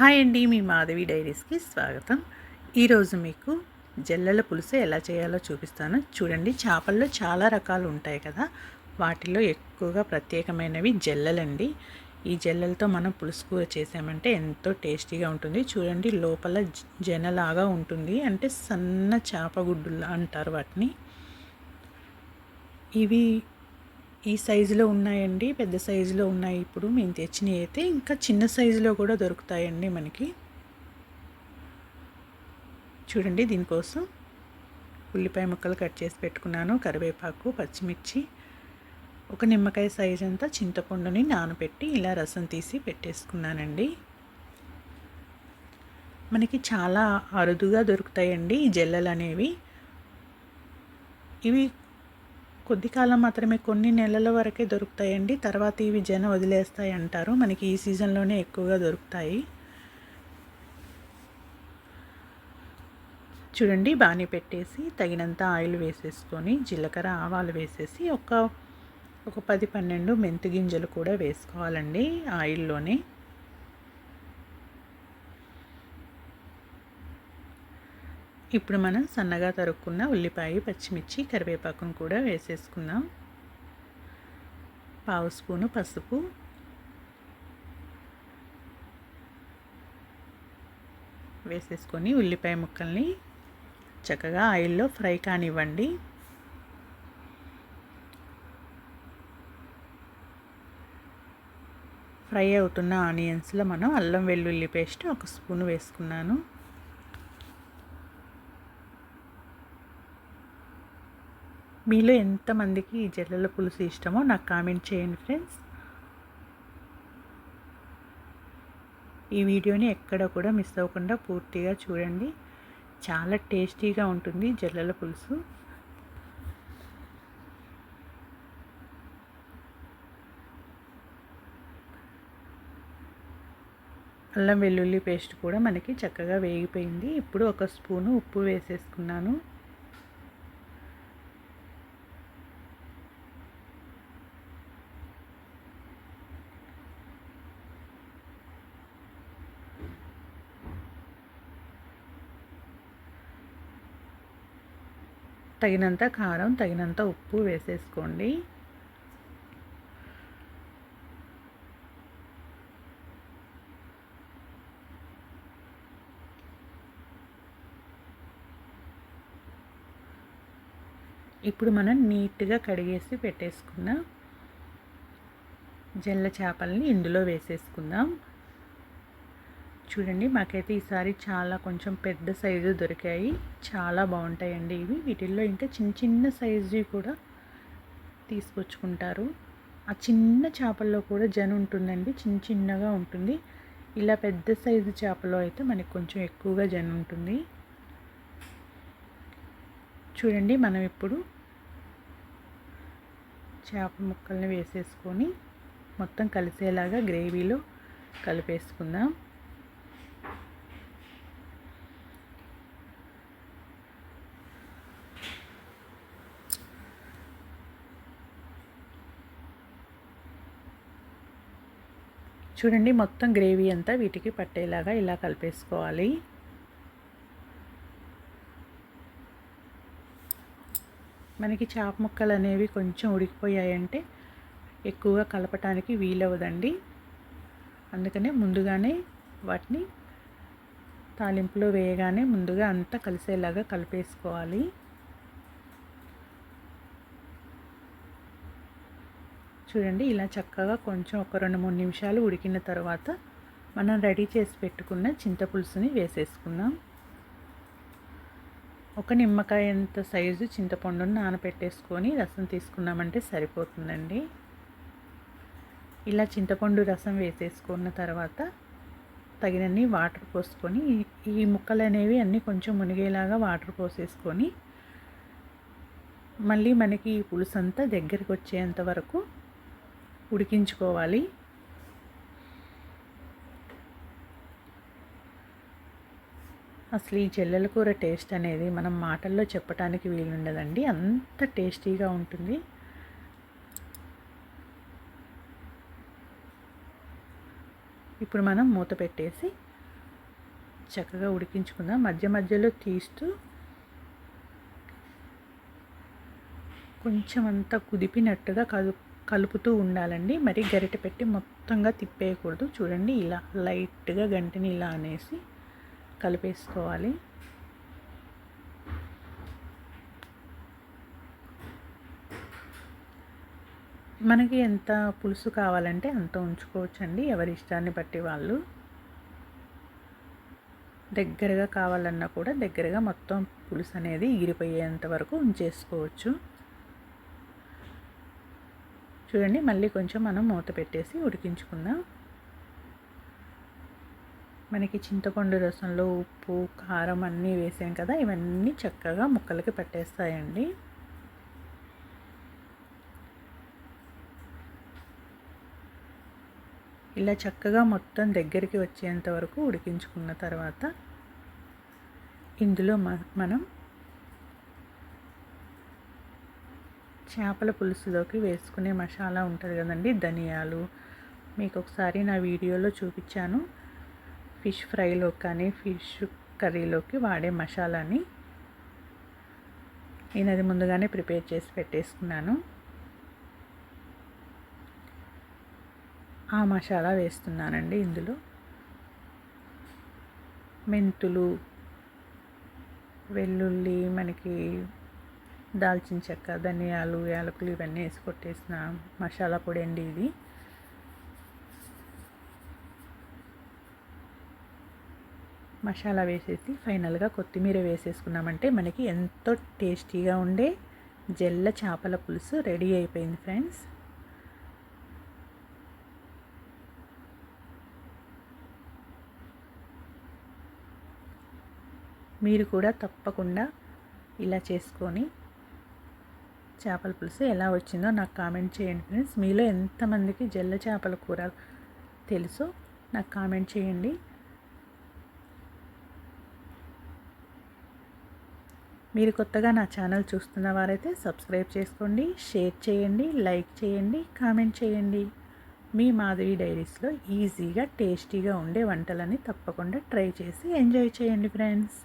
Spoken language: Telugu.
హాయ్ అండి మీ మాధవి డైరీస్కి స్వాగతం. ఈరోజు మీకు జల్లెల పులుసు ఎలా చేయాలో చూపిస్తాను. చూడండి చేపల్లో చాలా రకాలు ఉంటాయి కదా. వాటిలో ఎక్కువగా ప్రత్యేకమైనవి జల్లెలండి. ఈ జల్లెలతో మనం పులుసు కూర చేసామంటే ఎంతో టేస్టీగా ఉంటుంది. చూడండి లోపల జ- జనలాగా ఉంటుంది. అంటే సన్న చేప గుడ్డులా అంటారు వాటిని. ఇవి ఈ సైజులో ఉన్నాయండి. పెద్ద సైజులో ఉన్నాయి ఇప్పుడు. మేము తెచ్చినవి అయితే ఇంకా చిన్న సైజులో కూడా దొరుకుతాయండి మనకి. చూడండి దీనికోసం ఉల్లిపాయ ముక్కలు కట్ చేసి పెట్టుకున్నాను. కరివేపాకు పచ్చిమిర్చి ఒక నిమ్మకాయ సైజ్ అంతా చింతపండుని నానబెట్టి ఇలా రసం తీసి పెట్టేసుకున్నానండి. మనకి చాలా అరుదుగా దొరుకుతాయండి ఈ జల్లలు అనేవి ఇవి కొద్ది కాలం మాత్రమే కొన్ని నెలల వరకే దొరుకుతాయండి. తర్వాత ఇవి జనం వదిలేస్తాయి అంటారు. మనకి ఈ సీజన్లోనే ఎక్కువగా దొరుకుతాయి. చూడండి బాణీ పెట్టేసి తగినంత ఆయిల్ వేసేసుకొని జీలకర్ర ఆవాలు వేసేసి ఒక ఒక పది పన్నెండు మెంతి గింజలు కూడా వేసుకోవాలండి ఆయిల్లోనే. ఇప్పుడు మనం సన్నగా తరుక్కున్న ఉల్లిపాయ పచ్చిమిర్చి కరివేపాకును కూడా వేసేసుకుందాం. పావు స్పూను పసుపు. వేసేసుకొని ఉల్లిపాయ ముక్కల్ని చక్కగా ఆయిల్లో ఫ్రై కానివ్వండి. ఫ్రై అవుతున్న ఆనియన్స్లో మనం అల్లం వెల్లుల్లి పేస్ట్ ఒక స్పూన్ వేసుకున్నాను. మీలో ఎంతమందికి ఈ జల్లెల పులుసు ఇష్టమో నాకు కామెంట్ చేయండి ఫ్రెండ్స్. ఈ వీడియోని ఎక్కడ కూడా మిస్ అవ్వకుండా పూర్తిగా చూడండి. చాలా టేస్టీగా ఉంటుంది జల్లెల పులుసు. అల్లం వెల్లుల్లి పేస్ట్ కూడా మనకి చక్కగా వేగిపోయింది. ఇప్పుడు ఒక స్పూను ఉప్పు వేసేసుకున్నాను. తగినంత కారం తగినంత ఉప్పు వేసేసుకోండి. ఇప్పుడు మనం నీట్గా కడిగేసి పెట్టేసుకున్న జల్ల చేపల్ని ఇందులో వేసేసుకుందాం. చూడండి మాకైతే ఈసారి చాలా కొంచెం పెద్ద సైజు దొరికాయి. చాలా బాగుంటాయండి ఇవి. వీటిల్లో ఇంకా చిన్న చిన్న సైజు కూడా తీసుకొచ్చుకుంటారు. ఆ చిన్న చేపల్లో కూడా జన ఉంటుందండి చిన్న చిన్నగా ఉంటుంది. ఇలా పెద్ద సైజు చేపలో అయితే మనకి కొంచెం ఎక్కువగా జన ఉంటుంది. చూడండి మనం ఇప్పుడు చేప ముక్కల్ని వేసేసుకొని మొత్తం కలిసేలాగా గ్రేవీలో కలిపేసుకుందాం. చూడండి మొత్తం గ్రేవీ అంతా వీటికి పట్టేలాగా ఇలా కలిపేసుకోవాలి. మనకి చేప ముక్కలు అనేవి కొంచెం ఉడికిపోయాయంటే ఎక్కువగా కలపటానికి వీలవదండి అందుకనే ముందుగానే వాటిని తాలింపులో వేయగానే ముందుగా అంతా కలిసేలాగా కలిపేసుకోవాలి. చూడండి ఇలా చక్కగా కొంచెం ఒక రెండు మూడు నిమిషాలు ఉడికిన తర్వాత మనం రెడీ చేసి పెట్టుకున్న చింతపులుసుని వేసేసుకుందాం. ఒక నిమ్మకాయ ఎంత సైజు చింతపండును నానబెట్టేసుకొని రసం తీసుకున్నామంటే సరిపోతుందండి. ఇలా చింతపండు రసం వేసేసుకున్న తర్వాత తగినన్ని వాటర్ పోసుకొని ఈ ముక్కలు అనేవి అన్నీ కొంచెం మునిగేలాగా వాటర్ పోసేసుకొని మళ్ళీ మనకి ఈ పులుసు అంతా దగ్గరికి వచ్చేంత వరకు ఉడికించుకోవాలి. అసలు ఈ జల్లెల కూర టేస్ట్ అనేది మనం మాటల్లో చెప్పడానికి వీలుండదండి. అంత టేస్టీగా ఉంటుంది. ఇప్పుడు మనం మూత పెట్టేసి చక్కగా ఉడికించుకుందాం. మధ్య మధ్యలో తీస్తూ కొంచెం అంతా కుదిపినట్టుగా కదు కలుపుతూ ఉండాలండి. మరి గరిటె పెట్టి మొత్తంగా తిప్పేయకూడదు. చూడండి ఇలా లైట్గా గంటిని ఇలా అనేసి కలిపేసుకోవాలి. మనకి ఎంత పులుసు కావాలంటే అంత ఉంచుకోవచ్చండి. ఎవరి ఇష్టాన్ని బట్టి వాళ్ళు. దగ్గరగా కావాలన్నా కూడా దగ్గరగా మొత్తం పులుసు అనేది ఎగిరిపోయేంత వరకు ఉంచేసుకోవచ్చు. చూడండి మళ్ళీ కొంచెం మనం మూత పెట్టేసి ఉడికించుకుందాం. మనకి చింతపండు రసంలో ఉప్పు కారం అన్నీ వేసాం కదా ఇవన్నీ చక్కగా ముక్కలకి పట్టేస్తాయండి. ఇలా చక్కగా మొత్తం దగ్గరికి వచ్చేంత వరకు ఉడికించుకున్న తర్వాత ఇందులో మనం చేపల పులుసులోకి వేసుకునే మసాలా ఉంటుంది కదండి ధనియాలు. మీకు ఒకసారి నా వీడియోలో చూపించాను. ఫిష్ ఫ్రైలో కానీ ఫిష్ కర్రీలోకి వాడే మసాలాని. నేను అది ముందుగానే ప్రిపేర్ చేసి పెట్టేసుకున్నాను. ఆ మసాలా వేస్తున్నానండి ఇందులో. మెంతులు వెల్లుల్లి మనకి దాల్చిన చెక్క ధనియాలు యాలకులు ఇవన్నీ వేసి కొట్టేసిన మసాలా పొడి అండి ఇది. మసాలా వేసేసి ఫైనల్గా కొత్తిమీర వేసేసుకున్నామంటే మనకి ఎంతో టేస్టీగా ఉండే జెల్ల చేపల పులుసు రెడీ అయిపోయింది ఫ్రెండ్స్ మీరు కూడా తప్పకుండా ఇలా చేసుకొని చేపల పులుసు ఎలా వచ్చిందో నాకు కామెంట్ చేయండి ఫ్రెండ్స్. మీలో ఎంతమందికి జల్ల చేపల కూర తెలుసో నాకు కామెంట్ చేయండి. మీరు కొత్తగా నా ఛానల్ చూస్తున్న వారైతే సబ్స్క్రైబ్ చేసుకోండి షేర్ చేయండి లైక్ చేయండి కామెంట్ చేయండి. మీ మాధవి డైరీస్లో ఈజీగా టేస్టీగా ఉండే వంటలని తప్పకుండా ట్రై చేసి ఎంజాయ్ చేయండి ఫ్రెండ్స్.